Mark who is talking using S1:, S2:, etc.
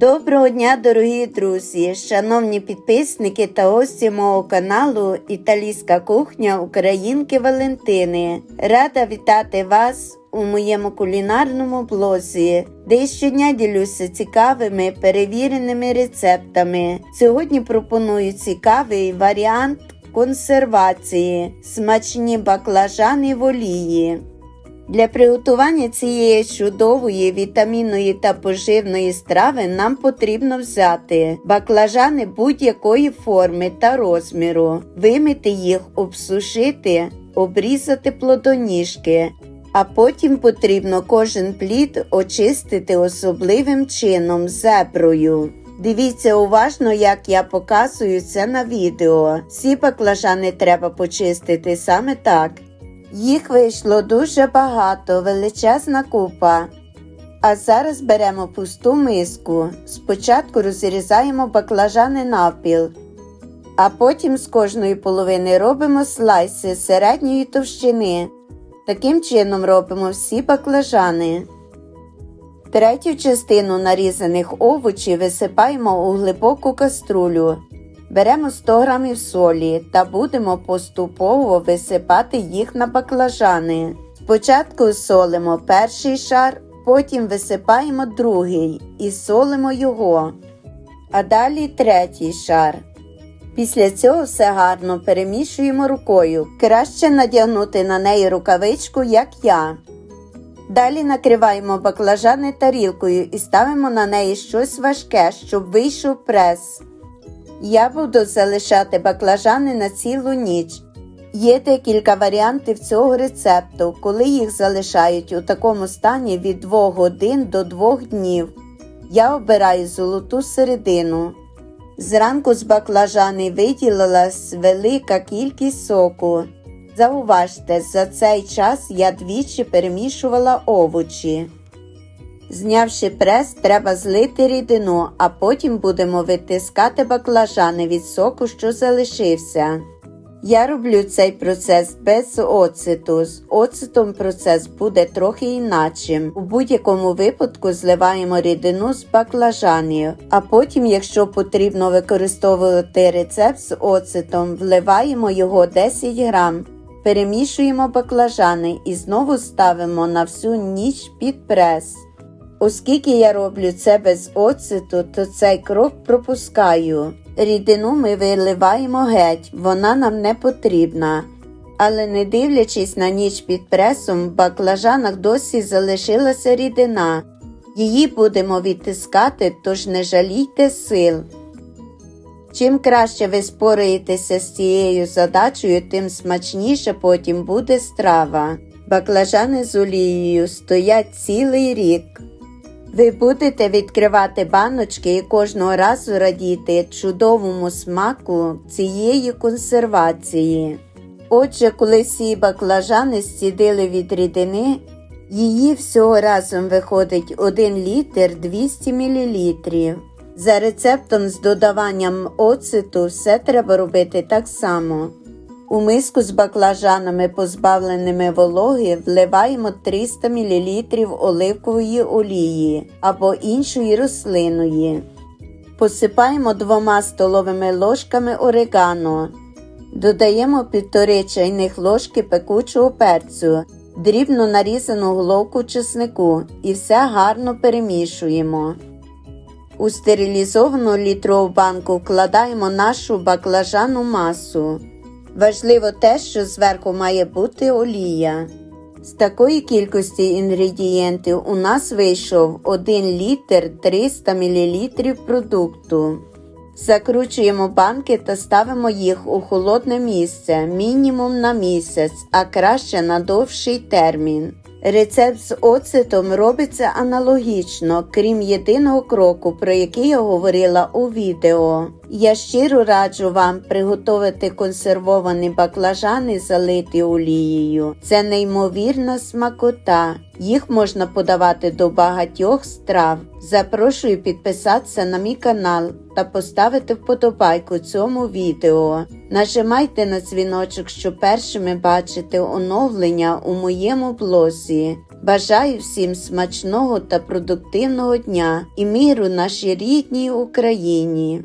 S1: Доброго дня, дорогі друзі, шановні підписники та гості мого каналу Італійська кухня Українки Валентини. Рада вітати вас у моєму кулінарному блозі, де щодня ділюся цікавими перевіреними рецептами. Сьогодні пропоную цікавий варіант консервації, смачні баклажани в олії. Для приготування цієї чудової вітамінної та поживної страви нам потрібно взяти баклажани будь-якої форми та розміру, вимити їх, обсушити, обрізати плодоніжки, а потім потрібно кожен плід очистити особливим чином зеброю. Дивіться уважно, як я показую це на відео. Всі баклажани треба почистити саме так. Їх вийшло дуже багато, величезна купа. А зараз беремо пусту миску. Спочатку розрізаємо баклажани навпіл, а потім з кожної половини робимо слайси середньої товщини. Таким чином робимо всі баклажани. Третю частину нарізаних овочів висипаємо у глибоку каструлю. Беремо 100 г солі та будемо поступово висипати їх на баклажани. Спочатку солимо перший шар, потім висипаємо другий і солимо його, а далі третій шар. Після цього все гарно перемішуємо рукою. Краще надягнути на неї рукавичку, як я. Далі накриваємо баклажани тарілкою і ставимо на неї щось важке, щоб вийшов прес. Я буду залишати баклажани на цілу ніч. Є декілька варіантів цього рецепту, коли їх залишають у такому стані від 2 годин до 2 днів. Я обираю золоту середину. Зранку з баклажани виділилась велика кількість соку. Зауважте, за цей час я двічі перемішувала овочі. Знявши прес, треба злити рідину, а потім будемо витискати баклажани від соку, що залишився. Я роблю цей процес без оциту. З оцитом процес буде трохи інакшим. У будь-якому випадку зливаємо рідину з баклажанів, а потім, якщо потрібно використовувати рецепт з оцитом, вливаємо його 10 грам. Перемішуємо баклажани і знову ставимо на всю ніч під прес. Оскільки я роблю це без оциту, то цей крок пропускаю. Рідину ми виливаємо геть, вона нам не потрібна. Але не дивлячись на ніч під пресом, в баклажанах досі залишилася рідина. Її будемо відтискати, тож не жалійте сил. Чим краще ви спораєтеся з цією задачею, тим смачніше потім буде страва. Баклажани з олією стоять цілий рік. Ви будете відкривати баночки і кожного разу радіти чудовому смаку цієї консервації. Отже, коли всі баклажани зцідили від рідини, її всього разом виходить 1 літр 200 мл. За рецептом з додаванням оциту все треба робити так само. У миску з баклажанами, позбавленими вологи, вливаємо 300 мл оливкової олії або іншої рослиної. Посипаємо двома столовими ложками орегано. Додаємо 1,5 чайних ложки пекучого перцю, дрібно нарізану головку чеснику і все гарно перемішуємо. У стерилізовану літрову банку вкладаємо нашу баклажану масу. Важливо те, що зверху має бути олія. З такої кількості інгредієнтів у нас вийшов 1 літр 300 мл продукту. Закручуємо банки та ставимо їх у холодне місце мінімум на місяць, а краще на довший термін. Рецепт з оцетом робиться аналогічно, крім єдиного кроку, про який я говорила у відео. Я щиро раджу вам приготувати консервовані баклажани, залиті олією. Це неймовірна смакота. Їх можна подавати до багатьох страв. Запрошую підписатися на мій канал та поставити вподобайку цьому відео. Нажимайте на дзвіночок, щоб першими бачити оновлення у моєму блозі. Бажаю всім смачного та продуктивного дня і миру нашій рідній Україні.